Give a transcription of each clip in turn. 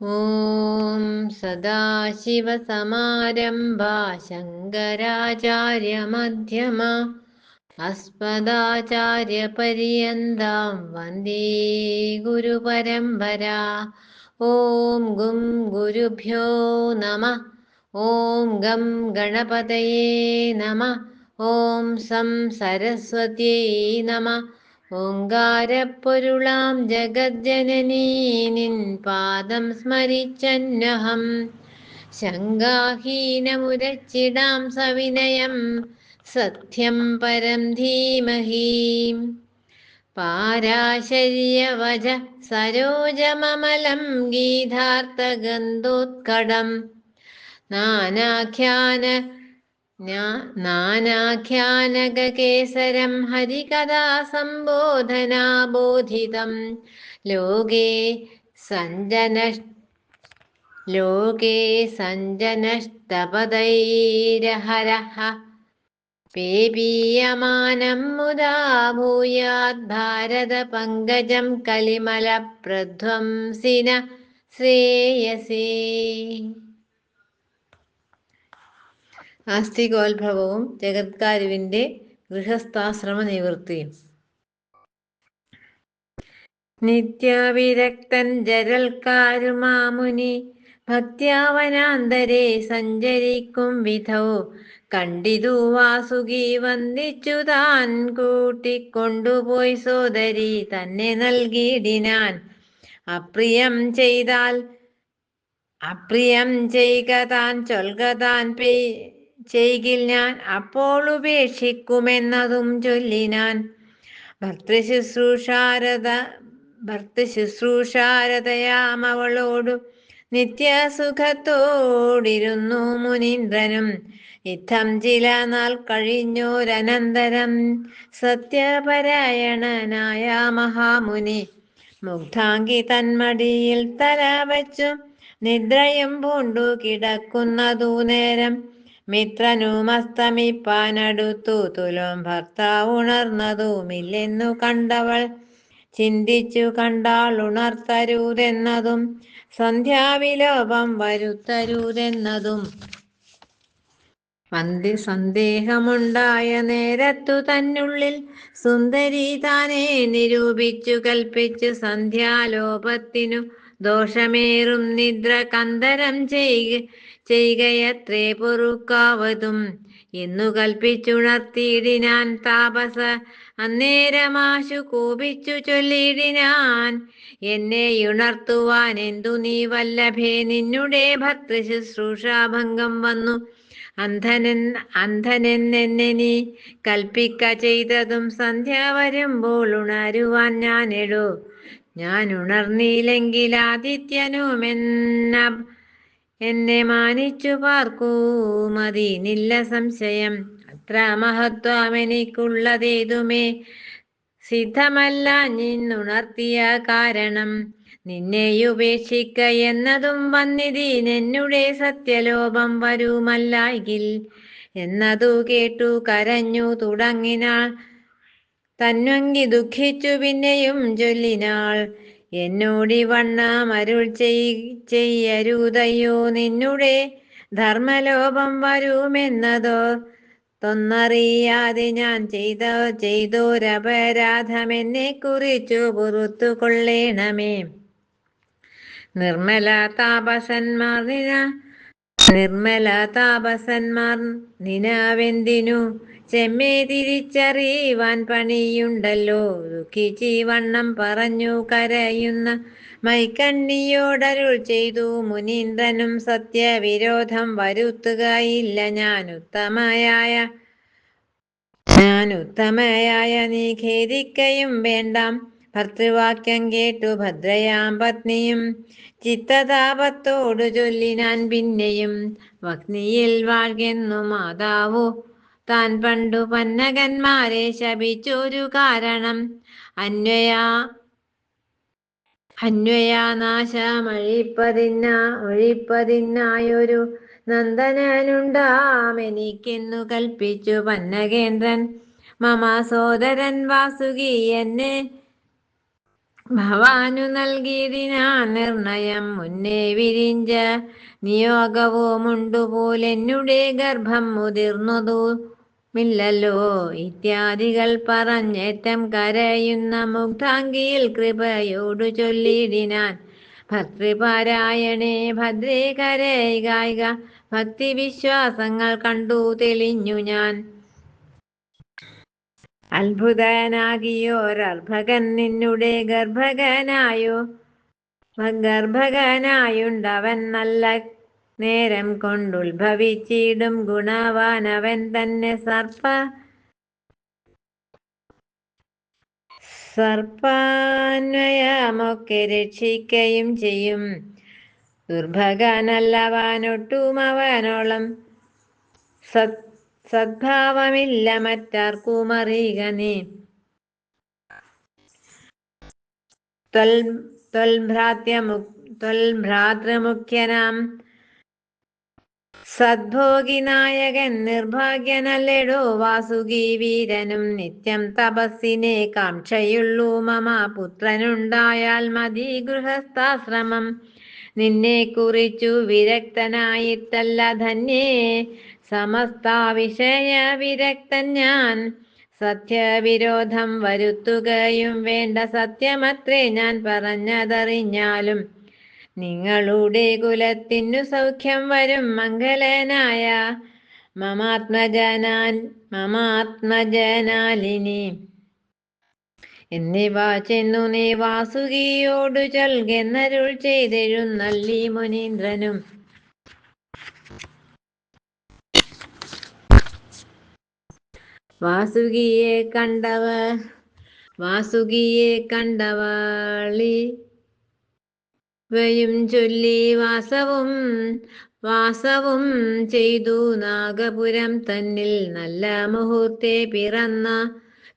ॐ सदाशिवसमारम्भा शङ्कराचार्यमध्यमा अस्मदाचार्यपर्यन्तां वन्दे गुरुपरम्परा ॐ गुं गुरुभ्यो नमः ॐ गं गणपतये नमः ॐ सं सरस्वत्यै नमः ഓങ്കാരപ്പൊരുളാം ജഗജ്ജനനീ നിൻ പാദം സ്മരിച്ചന്നഹം. ശങ്കാഹീനമുരച്ചിടാം സവിനയം. സത്യം പരം ധീമഹീം. പാരാശര്യവജ സരോജമമലം ഗീതാർത്ഥഗന്ധോത്കടം നാനാഖ്യാന നാനാഖ്യാനകേസരം ഹരികഥാസംബോധനാബോധിതം. ലോകേ സഞ്ജന ലോകേ സഞ്ജനഷ്ടപതൈരഹരഃ പേപീയമാനം മുദാ ഭൂയാത് ഭാരതപങ്കജം കലിമലപ്രധ്വംസിന ശ്രേയസേ. ആസ്തികോത്ഭവവും ജഗത്കാരുവിന്റെ ഗൃഹസ്ഥാശ്രമ നിവൃത്തിയും നിത്യവിരക്തൻ ജരൽക്കാരുമാമുനി ഭക്ത്യാവനാന്തരെ സഞ്ചരിക്കും വിധൗ കണ്ടിതു വാസുകി വന്ദിച്ചു താൻ കൂട്ടിക്കൊണ്ടുപോയി സോദരി തന്നെ നൽകിയിടിനാൻ. അപ്രിയം ചെയ്താൽ അപ്രിയം ചെയ്യുക താൻ ചൊൽക താൻ ചെയ്കിൽ ഞാൻ അപ്പോൾ ഉപേക്ഷിക്കുമെന്നതും ചൊല്ലിനാൻ. ഭർത്തൃശുശ്രൂഷാരത ഭർത്തൃശുശ്രൂഷാരതയാം അവളോടു നിത്യസുഖത്തോടിരുന്നു മുനീന്ദ്രനും. യുദ്ധം ചില നാൾ കഴിഞ്ഞോരനന്തരം സത്യപരായണനായ മഹാമുനി. മുഗ്ധാങ്കി തന്മടിയിൽ തല വച്ചു നിദ്രയും പൂണ്ടു കിടക്കുന്നതു നേരം മിത്രനുമസ്തമിപ്പാനടുത്തു തുലോം ഭർത്താവ് ഉണർന്നതുമില്ലെന്നു കണ്ടവൾ ചിന്തിച്ചു കണ്ടാൾ ഉണർത്തരുതെന്നതും സന്ധ്യാവിലോപം വരുത്തരുതെന്നതും. പന്തി സന്ദേഹമുണ്ടായ നേരത്തു തന്നുള്ളിൽ സുന്ദരി താനെ നിരൂപിച്ചു കൽപ്പിച്ചു സന്ധ്യാലോപത്തിനു ദോഷമേറും നിദ്ര കന്തരം ചെയ്യുക ചെയ്യുകയത്രേ പൊറുക്കാവതും. എന്നു കൽപ്പിച്ചുണർത്തിയിടിനാൻ താപസ അന്നേരമാശു കോപിച്ചു ചൊല്ലിയിടിനാൻ. എന്നെ ഉണർത്തുവാൻ എന്തു നീ വല്ലഭേ? നിന്നുടെ ഭർത്തൃ ശുശ്രൂഷാഭംഗം വന്നു. അന്ധനൻ അന്ധനെന്നെ നീ കൽപ്പിക്ക ചെയ്തതും സന്ധ്യ വരുമ്പോൾ ഉണരുവാൻ ഞാനെടോ ഞാൻ ഉണർന്നില്ലെങ്കിൽ ആദിത്യനുമെന്ന എന്നെ മാനിച്ചു പാർക്കൂ മതിനില്ല സംശയം. അത്ര മഹത്വം എനിക്കുള്ളതേതുമേ? സിദ്ധമല്ല നിന്നുണർത്തിയ കാരണം. നിന്നെ ഉപേക്ഷിക്ക എന്നതും വന്നിതീനെന്നുടെ സത്യലോപം വരുമല്ലായിൽ എന്നതു കേട്ടു കരഞ്ഞു തുടങ്ങിനാൾ. തന്വങ്കി ദുഃഖിച്ചു പിന്നെയും ചൊല്ലിനാൾ. എന്നോടി വണ്ണാം അരുൾ ചെയ്യരുതയോ നിന്നുടെ ധർമ്മലോപം വരുമെന്നതോ? തൊന്നറിയാതെ ഞാൻ ചെയ്ത ചെയ്തോരപരാധം എന്നെ കുറിച്ചു പുറത്തു കൊള്ളേണമേ നിർമ്മല താപസന്മാർ നിന നിർമ്മല താപസന്മാർ നിനാവെന്തിനു? ചെമ്മേ തിരിച്ചറിയുവാൻ പണിയുണ്ടല്ലോ. ദുഃഖിച്ചീവണ്ണം പറഞ്ഞു കരയുന്ന മൈക്കണ്ണിയോടരുൾ ചെയ്തു. മുനീന്ദ്രനും സത്യവിരോധം വരുത്തുകയില്ല. ഞാൻ ഉത്തമയായ ഞാൻ ഉത്തമയായ നീ ഖേദിക്കയും വേണ്ടാം. ഭർത്തൃവാക്യം കേട്ടു ഭദ്രയാം പത്നിയും. ചിത്തതാപത്തോടു ചൊല്ലിനാൻ പിന്നെയും. വഗ്നിയിൽ വാഴ്കെന്നു മാതാവോ താൻ പണ്ടു പന്നകന്മാരെ ശപിച്ചൊരു കാരണം. അന്വയാ അന്വയാനാശമഴിപ്പതിന്ന ഒഴിപ്പതിന്നായൊരു നന്ദനനുണ്ടാം. എനിക്കെന്നു കൽപ്പിച്ചു പന്നകേന്ദ്രൻ മമ സോദരൻ വാസുകി എന്നെ ഭവാനു നൽകിയതിനാ നിർണയം. മുന്നേ വിരിഞ്ച നിയോഗവുമുണ്ടുപോലെന്നുടെ ഗർഭം മുതിർന്നതു. മില്ലല്ലോ. ഇത്യാദികൾ പറഞ്ഞേറ്റം കരയുന്ന മുക്താങ്കിയിൽ കൃപയോടു ചൊല്ലിടിനാൻ ഭക്തിപാരായണേ ഭദ്രേ ഭക്തി വിശ്വാസങ്ങൾ കണ്ടു തെളിഞ്ഞു ഞാൻ. അത്ഭുതനാകിയോരർഭകൻ നിന്നുടെ ഗർഭകനായോ? ഗർഭകനായുണ്ടവൻ നല്ല നേരം കൊണ്ടുത്ഭവിച്ചിടും ഗുണവാനവൻ തന്നെ സർപ്പ. സർപ്പാന്വയമൊക്കെ രക്ഷിക്കുകയും ചെയ്യും. ദുർഭകനല്ലവനൊട്ടും അവനോളം സദ്ഭാവമില്ല മറ്റാർക്കും അറിയുക നീ ത്വൽഭ്രാതൃമുഖ്യനാം സദ്ഭോഗി നായകൻ നിർഭാഗ്യനല്ലെടോ വാസുകി വീരനും നിത്യം തപസ്സിനെ കാക്ഷയുള്ളൂ മമ പുത്രനുണ്ടായാൽ മതി ഗൃഹസ്ഥാശ്രമം. നിന്നെ കുറിച്ചു വിരക്തനായിട്ടല്ല ധന്യേ. സമസ്ത വിഷയ വിരക്തൻ ഞാൻ. സത്യവിരോധം വരുത്തുകയും വേണ്ട സത്യമത്രേ ഞാൻ പറഞ്ഞതറിഞ്ഞാലും നിങ്ങളുടെ കുലത്തിനു സൗഖ്യം വരും മംഗലനായ മമാത്മജനാൻ മമാത്മജനാലിനി. എന്നിവ ചെന്നു നീ വാസുകിയോടു ചൊൽകെന്നരുൾ ചെയ്തെഴുന്നള്ളി മുനീന്ദ്രനും. വാസുകിയെ കണ്ടവ വാസുകിയെ കണ്ടവളി. വയും ചൊല്ലി വാസവും വാസവും ചെയ്തു നാഗപുരം തന്നിൽ നല്ല മുഹൂർത്തെ പിറന്ന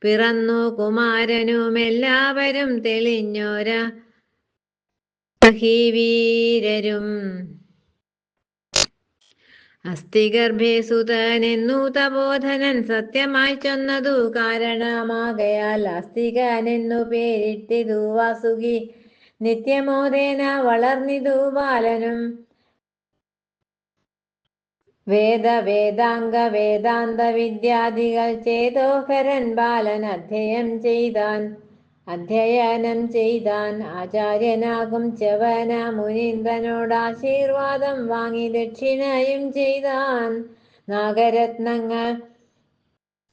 പിറന്നു കുമാരനും എല്ലാവരും തെളിഞ്ഞോര വീരരും അസ്ഥിഗർഭേ സുതനെന്നു തബോധനൻ സത്യമായി ചൊന്നതു കാരണമാകയാൽ അസ്ഥികനെന്നു പേരിട്ടിതു വാസുകി. നിത്യമോദേന വളർന്നിതു ബാലനും. വേദ വേദാംഗ വേദാന്ത വിദ്യാദികൾ ചേതോഹരൻ ബാലൻ അധ്യയം ചെയ്താൻ. അധ്യയനം ചെയ്താൻ ആചാര്യനാകും ചവന മുനീന്ദ്രനോട് ആശീർവാദം വാങ്ങി ദക്ഷിണയും ചെയ്താൻ. നാഗരത്നങ്ങൾ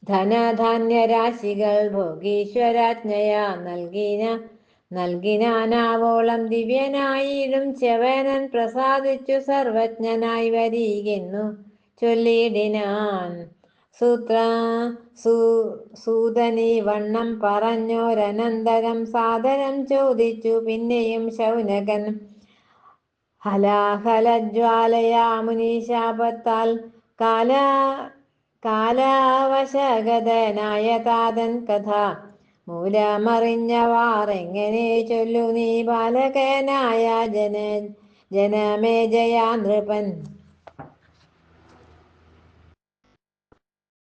ധനധാന്യരാശികൾ ഭോഗീശ്വരാജ്ഞയാ നൽകിന നൽകിനാനാവോളം ദിവ്യനായിടും ചെവനൻ പ്രസാദിച്ചു സർവജ്ഞനായി വരികുന്നു. ചൊല്ലിടിനാൻ സൂത്ര സൂതനി വണ്ണം പറഞ്ഞോരനന്തരം സാദരം ചോദിച്ചു. പിന്നെയും ശൗനകൻ ഹലാഹലജ്വാലയാ മുനീശാപത്താൽ കാല കാലാവശഗതനായ താതൻ കഥ മൂലമറിഞ്ഞവാറെങ്ങനെ ചൊല്ലു നീ ബാലകനായ ജന ജനമേജയാ നൃപൻ